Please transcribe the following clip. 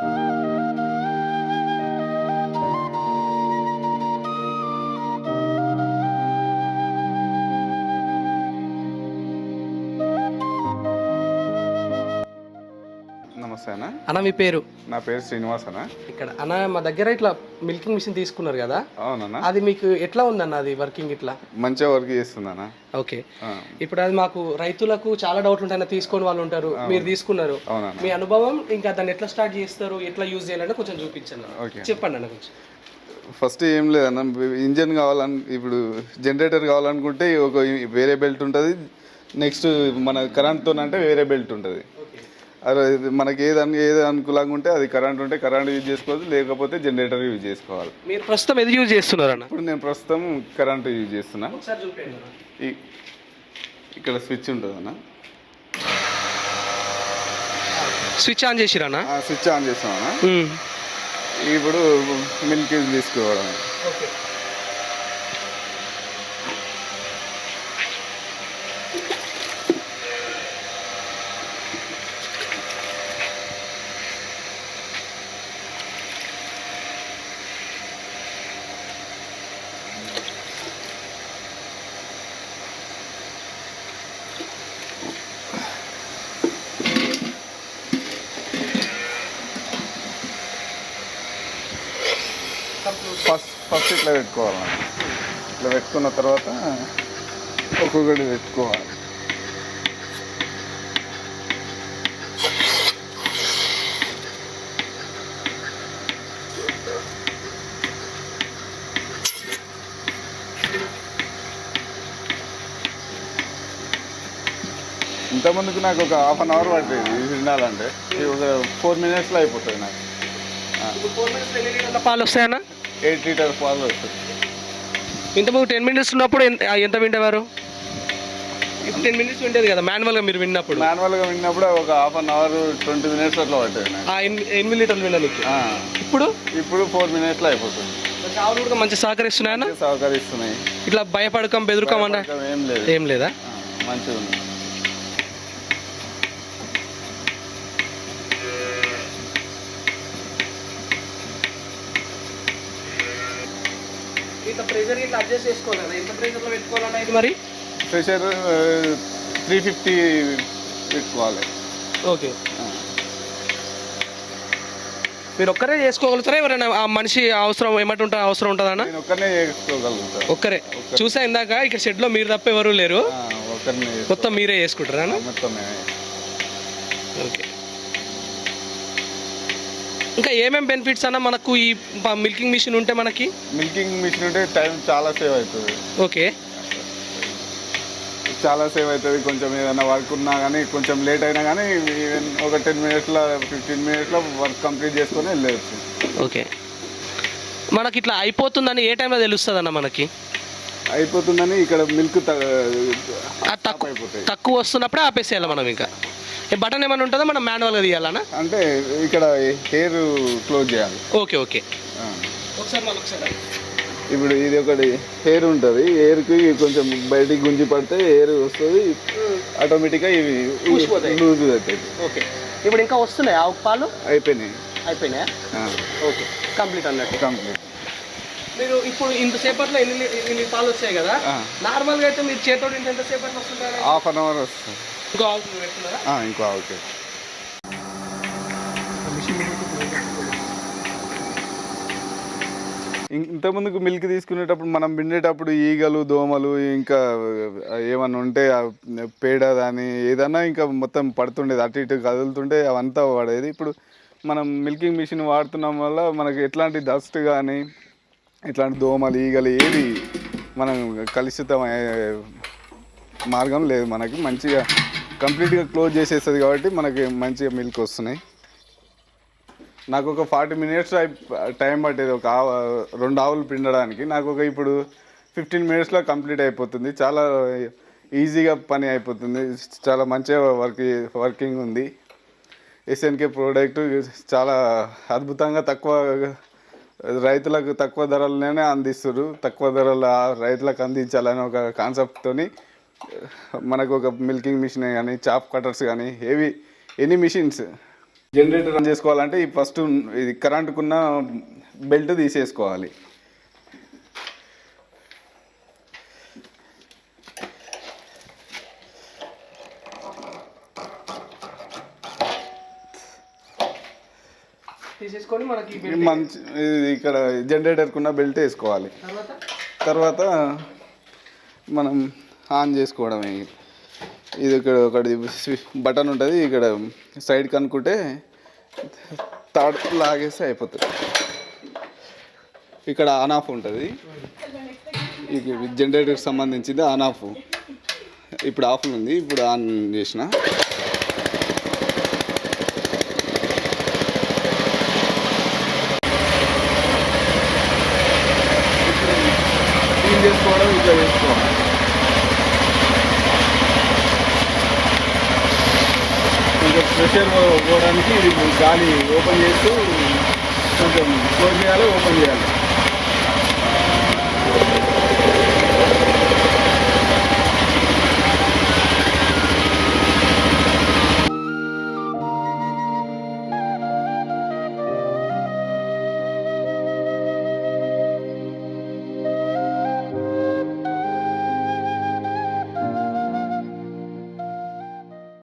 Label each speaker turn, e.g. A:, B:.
A: Thank you. నమస్తే అన్న
B: అన్న మీ పేరు?
A: నా పేరు శ్రీనివాస్ అన్న
B: ఇక్కడ. అన్న మా దగ్గర ఇట్లా మిల్కింగ్ మిషన్ తీసుకున్నారు కదా?
A: అవునన్న.
B: అది మీకు ఎట్లా ఉందన్న అది వర్కింగ్ ఇట్లా?
A: మంచిగా వర్క్ చేస్తుందన్న.
B: ఓకే. ఇప్పుడు అది మాకు రైతులకు చాలా డౌట్లు ఉంటాయి తీసుకొని వాళ్ళు ఉంటారు మీరు తీసుకున్నారు. మీ అనుభవం ఇంకా దాన్ని ఎట్లా స్టార్ట్ చేస్తారు ఎట్లా యూజ్ చేయాలంటే కొంచెం చూపించండి చెప్పండి అన్న కొంచెం.
A: ఫస్ట్ ఏం లేదన్న ఇంజన్ కావాలని ఇప్పుడు జనరేటర్ కావాలనుకుంటే ఒక వేరే బెల్ట్ ఉంటుంది నెక్స్ట్ మన కరెంట్తో అంటే వేరే బెల్ట్ ఉంటుంది. ఇది మనకి ఏది అను ఏది అనుకూలంగా ఉంటే అది కరెంట్ ఉంటే కరెంట్ యూజ్ చేసుకోవచ్చు లేకపోతే జనరేటర్ యూజ్ చేసుకోవాలి.
B: మీరు ప్రస్తుతం ఎది యూజ్ చేస్తున్నారు అన్న
A: ఇప్పుడు నేను ప్రస్తుతం కరెంట్ యూజ్ చేస్తున్నా.
B: ఒకసారి చూపించండి.
A: ఈ ఇక్కడ స్విచ్ ఉంటుంది అన్న
B: స్విచ్ ఆన్ చేసిరన్నా?
A: ఆ స్విచ్ ఆన్ చేస్తాం అన్న ఇప్పుడు మిల్క్ తీసుకోవడం
B: ఓకే
A: ఫస్ట్ ఇట్లా పెట్టుకోవాలి. ఇట్లా పెట్టుకున్న తర్వాత ఒక్కొక్కటి పెట్టుకోవాలి. ఇంతకుముందుకు నాకు ఒక హాఫ్ అన్ అవర్ పట్టేది ఇది తినాలంటే. ఇది ఒక ఫోర్ మినిట్స్లో అయిపోతుంది నాకు.
B: పాలు వస్తాయన్నా?
A: ఎయిట్ లీటర్ పాలు వస్తుంది.
B: ఇంతకు టెన్ మినిట్స్ ఉన్నప్పుడు ఎంత ఎంత వింటేవారు? ఇప్పుడు టెన్ మినిట్స్ వింటేది కదా మాన్యువల్గా మీరు విన్నప్పుడు.
A: మాన్యువల్గా విన్నప్పుడు ఒక half an hour twenty minutes అట్లా పట్టేది
B: ఎనిమిది లీటర్లు వినడానికి
A: ఆ,
B: ఇప్పుడు?
A: ఇప్పుడు ఫోర్ మినిట్స్లో అయిపోతుంది.
B: ఆవులు కూడా మంచి సహకరిస్తున్నాయన్న
A: సహకరిస్తున్నాయి.
B: ఇట్లా భయపడకం బెదురుకం అన్న?
A: ఏం లేదు.
B: ఏం లేదా?
A: ఆ, మంచిగా ఉంది
B: ప్రెషర్ ఇట్లా అడ్జస్ట్ చేసుకోవాలి ఎంత ప్రెషర్లో పెట్టుకోవాలన్నా ఇది మరి?
A: ప్రెషర్ త్రీ ఫిఫ్టీ పెట్టుకోవాలి.
B: ఓకే. మీరు ఒక్కరే చేసుకోగలుగుతారా? ఎవరైనా ఆ మనిషి అవసరం ఏమంటుంటా అవసరం ఉంటుందా అన్న?
A: నేను ఒక్కనే చేసుకోగలుగుతా.
B: ఒక్కరే. చూసా ఇందాక ఇక్కడ షెడ్లో మీరు తప్ప ఎవరు లేరు.
A: ఒక్కరిని
B: మొత్తం మీరే చేసుకుంటారా అన్న?
A: మొత్తం నేనే.
B: ఓకే. ఇంకా ఏమేం బెనిఫిట్స్ అన్న మనకు ఈ మిల్కింగ్ మిషన్ ఉంటే మనకి?
A: మిల్కింగ్ మిషన్ ఉంటే టైం చాలా సేవ్ అవుతుంది
B: ఓకే.
A: చాలా సేవ్ అవుతుంది కొంచెం ఏదైనా వర్క్ ఉన్నా కానీ కొంచెం లేట్ అయినా కానీ ఈవెన్ ఒక టెన్ మినిట్స్లో ఫిఫ్టీన్ మినిట్స్లో వర్క్ కంప్లీట్ చేసుకొని వెళ్ళవచ్చు
B: ఓకే. మనకి ఇట్లా అయిపోతుందని ఏ టైంలో తెలుస్తుంది అన్న మనకి?
A: అయిపోతుందని ఇక్కడ మిల్క్
B: ఆ తక్కువ
A: అయిపోతాయి
B: తక్కువ వస్తున్నప్పుడే ఆపేసేయాలి మనం ఇంకా. ఈ బటన్ ఏమైనా ఉంటుందా? మనం మాన్యువల్గా తీయాలన్నా
A: అంటే ఇక్కడ హెయిర్ క్లోజ్ చేయాలి.
B: Okay okay.
A: ఆ.
B: ఒకసారి మళ్ళీ ఒకసారి.
A: ఇప్పుడు ఇది ఒకటి హెయిర్ ఉంటుంది. హెయిర్కి కొంచెం బయటికి గుంజి పడితే హెయిర్ వస్తుంది. ఆటోమేటిక్గా ఇవి. లూజ్ అవుతాయి.
B: ఓకే. ఇప్పుడు ఇంకా వస్తున్నాయి? ఆవు పాలు?
A: అయిపోయినాయి.
B: అయిపోయినాయా? ఓకే. కంప్లీట్ అన్నట్టు.
A: కంప్లీట్.
B: మీరు ఇప్పుడు ఇంతసేపట్లో ఎన్ని ఇన్ని పాలు వచ్చాయి కదా? నార్మల్గా అయితే మీరు చేతోడు ఇంత ఎంతసేపట్లో వస్తుంటారా?
A: హాఫ్ అన్ అవర్ వస్తుంది.
B: ఇంకో ఆవు పెడుతున్నారా
A: ఇంకో ఓకే ఇంతకుముందుకు మిల్క్ తీసుకునేటప్పుడు మనం పిండేటప్పుడు ఈగలు దోమలు ఇంకా ఏమన్నా ఉంటే పేడ దాని ఏదన్నా ఇంకా మొత్తం పడుతుండేది. అటు ఇటు కదులుతుంటే అవంతా పడేది. ఇప్పుడు మనం మిల్కింగ్ మిషన్ వాడుతున్నాం వల్ల మనకి ఎట్లాంటి డస్ట్ కానీ ఇట్లాంటి దోమలు ఈగలు ఏవి మనం కలుషితం అయ్యే మార్గం లేదు మనకి. మంచిగా కంప్లీట్గా క్లోజ్ చేసేస్తుంది కాబట్టి మనకి మంచిగా మిల్క్ వస్తున్నాయి. నాకు ఒక ఫార్టీ మినిట్స్ టైం పట్టేది ఒక ఆవు రెండు ఆవులు పిండడానికి. నాకు ఒక ఇప్పుడు ఫిఫ్టీన్ మినిట్స్లో కంప్లీట్ అయిపోతుంది. చాలా ఈజీగా పని అయిపోతుంది. చాలా మంచిగా వర్క్ వర్కింగ్ ఉంది. ఎస్ఎన్కే ప్రోడక్ట్ చాలా అద్భుతంగా తక్కువ రైతులకు తక్కువ ధరలనే అందిస్తారు తక్కువ ధరల రైతులకు అందించాలని ఒక కాన్సెప్ట్తోని మనకు ఒక మిల్కింగ్ మిషన్ కానీ చాప్ కటర్స్ కానీ ఏవి ఎనీ మిషన్స్ జనరేటర్ రన్ చేసుకోవాలంటే ఈ ఫస్ట్ ఇది కరెంటుకున్న బెల్ట్ తీసేసుకోవాలి.
B: తీసేసుకొని మనకి
A: ఇది మంచి ఇక్కడ జనరేటర్కున్న బెల్ట్ వేసుకోవాలి.
B: తర్వాత
A: మనం ఆన్ చేసుకోవడమే. ఇది ఇక్కడ ఒకటి బటన్ ఉంటుంది ఇక్కడ సైడ్ కనుక్కుంటే తాడు లాగేస్తే అయిపోతుంది. ఇక్కడ ఆన్ ఆఫ్ ఉంటుంది. ఇది జనరేటర్కి సంబంధించింది ఆన్ ఆఫ్. ఇప్పుడు ఆఫ్ ఉంది ఇప్పుడు ఆన్ చేసిన. క్లీన్ చేసుకోవడం ఇట్లా చేసుకోవాలి ఇంకా ప్రెషర్ పోవడానికి గాలి ఓపెన్ చేస్తూ కొంచెం క్లోజ్ చేయాలి ఓపెన్ చేయాలి.